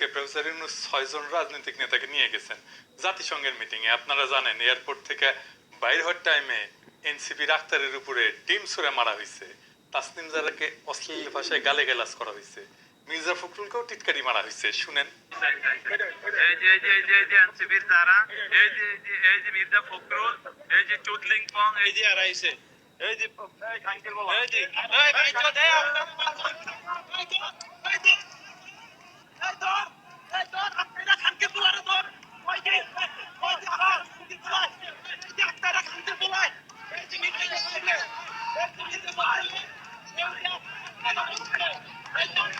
কালকে প্রফেসর ইউনুস ছয়জন রাজনৈতিক নেতাকে নিয়ে গেছেন জাতিসংঘের মিটিং এ আপনারা জানেন এয়ারপোর্ট থেকে বাইর হওয়ার টাইমে এনসিপি ডাক্তারের উপরে ডিম ছুড়ে মারা হয়েছে তাসনিম জারাকে অশ্লীল ভাষায় গালে গালাজ করা হয়েছে মির্জা ফখরুলকেও টিটকারি মারা হয়েছে শুনেন এই যে এই যে এই যে এই যে এনসিপির যারা এই যে এই যে মির্জা ফখরুল এই যে চুদলিং পং এই যে আরাইছে এই যে এই খাঙ্কির বলা এই যে এই ভাই চল এই আপনার এই তো এই তো এই তো এই তো আপনারা খাঙ্কির বলা রে তোর ওই যে ওই যে আর খাঙ্কির বলা এই যে আপনারা খাঙ্কির বলা এই যে মির্জা ফখরুল এই যে মির্জা ফখরুল এই যে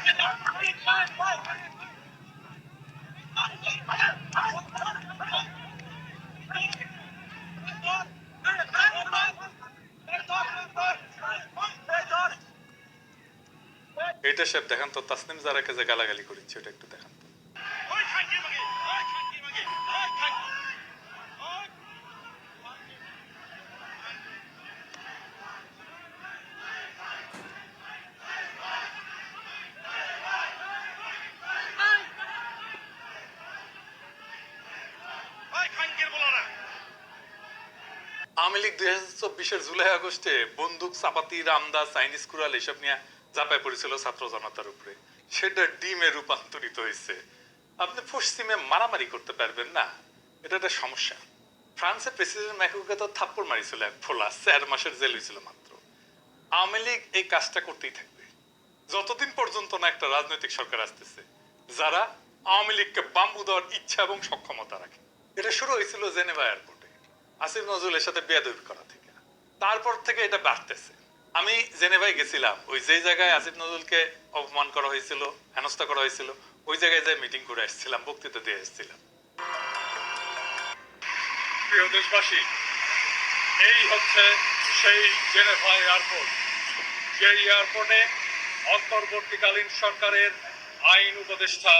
এটা সব দেখান তো তাসনিম জারাকে যে গালাগালি করেছে, ওটা একটু দেখান। আওয়ামী লীগ দুই হাজার চব্বিশের জুলাই আগস্টে বন্দুক, চাপাতি রামদা চাইনিজ কুড়াল এসব নিয়ে চাপায় পড়েছিল ছাত্র জনতার উপরে। সেটা ডিমে রূপান্তরিত হয়েছে। আপনি পশ্চিমে মারামারি করতে পারবেন না। এটা একটা সমস্যা। ফ্রান্সের প্রেসিডেন্ট ম্যাকুকে তো থাপ্পড় মারিছিল এক ফোলা, চার মাসের জেল হয়েছিল মাত্র। আওয়ামী লীগ এই কাজটা করতেই থাকবে। যতদিন পর্যন্ত না একটা রাজনৈতিক সরকার আসতেছে, যারা আওয়ামী লীগকে বাম্বু দেওয়ার ইচ্ছা এবং সক্ষমতা রাখে। এটা শুরু হয়েছিল জেনেভা এয়ারপোর্টে। আসিফ নজরুলের সাথে বেয়াদবি করা থেকে। তারপর থেকে এটা বাড়তেছে। আমি জেনেভায় গেছিলাম, ওই যে জায়গায় আসিফ নজরুলকে অপমান করা হয়েছিল, হেনস্থা করা হয়েছিল, ওই জায়গায় যাই মিটিং করে এসেছিলাম বক্তৃতা দিয়ে এসেছিলাম প্রিয় দেশবাসী, এই হচ্ছে সেই জেনেভা এয়ারপোর্ট, যে এয়ারপোর্টে অন্তর্বর্তীকালীন সরকারের আইন উপদেষ্টা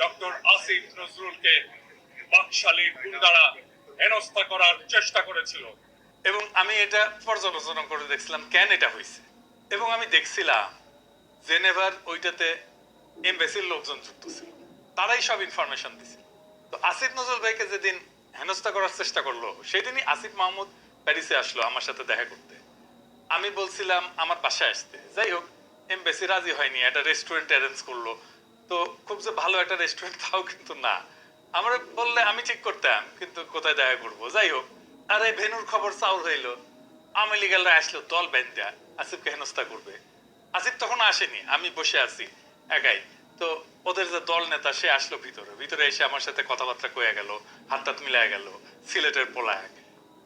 ডক্টর আসিফ নজরুলকে বাকশালী গুন্ডারা হেনস্থা করার চেষ্টা করেছিল। এবং আমি এটা পর্যালোচনা করে দেখছিলাম কেন এটা হয়েছে। এবং আমি দেখছিলাম জেনেভার ওইটাতে এমবেসির লোকজন যুক্ত ছিল। তারাই সব ইনফরমেশন দিছিল। তো আসিফ নজরুল ভাইকে যেদিন হেনস্থা করার চেষ্টা করল, সেদিনই আসিফ মাহমুদ প্যারিসে আসলো আমার সাথে দেখা করতে। আমি বলছিলাম, আমার বাসায় আসতে। যাই হোক এমবেসি রাজি হয়নি, একটা রেস্টুরেন্ট অ্যারেঞ্জ করল। তো খুব যে ভালো একটা রেস্টুরেন্ট তাও কিন্তু না। আমার বললে আমি ঠিক করতাম, কিন্তু কোথায় দেখা করব? যাই হোক, আরে ভেনুর খবর চাউল হইল। আমি লিগালরা আসলো, দল বেন্দা আসিফকে হেনস্থা করবে। আসিফ তখন আসেনি, আমি বসে আছি, একাই। তো ওদের যে দল নেতা, সে আসলো ভিতরে। ভিতরে এসে আমার সাথে কথাবার্তা কয়ে গেল হাত টাত মিলায় গেল, সিলেটের পোলাক।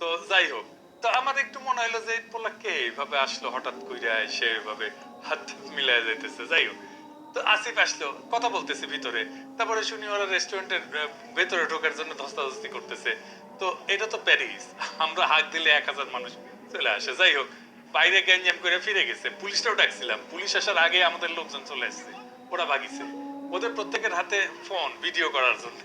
তো যাই হোক, তো আমার একটু মনে হলো যে পোলা কে এইভাবে আসলো, হঠাৎ কইরা এসে এইভাবে হাত টাত যাইতেছে। যাই হোক তো আসিফ আসলো, কথা বলতেছে ভিতরে। তারপরে শুনি ওরা রেস্টুরেন্টের ভেতরে ঢোকার জন্য ধস্তাধস্তি করতেছে। তো এটা তো প্যারিস আমরা হাক দিলে এক হাজার মানুষ চলে আসে। যাই হোক, বাইরে গ্যাঞ্জাম করে ফিরে গেছে। পুলিশটাও ডাকছিলাম। পুলিশ আসার আগে আমাদের লোকজন চলে আসছে। ওরা ভাগিছে। ওদের প্রত্যেকের হাতে ফোন ভিডিও করার জন্য।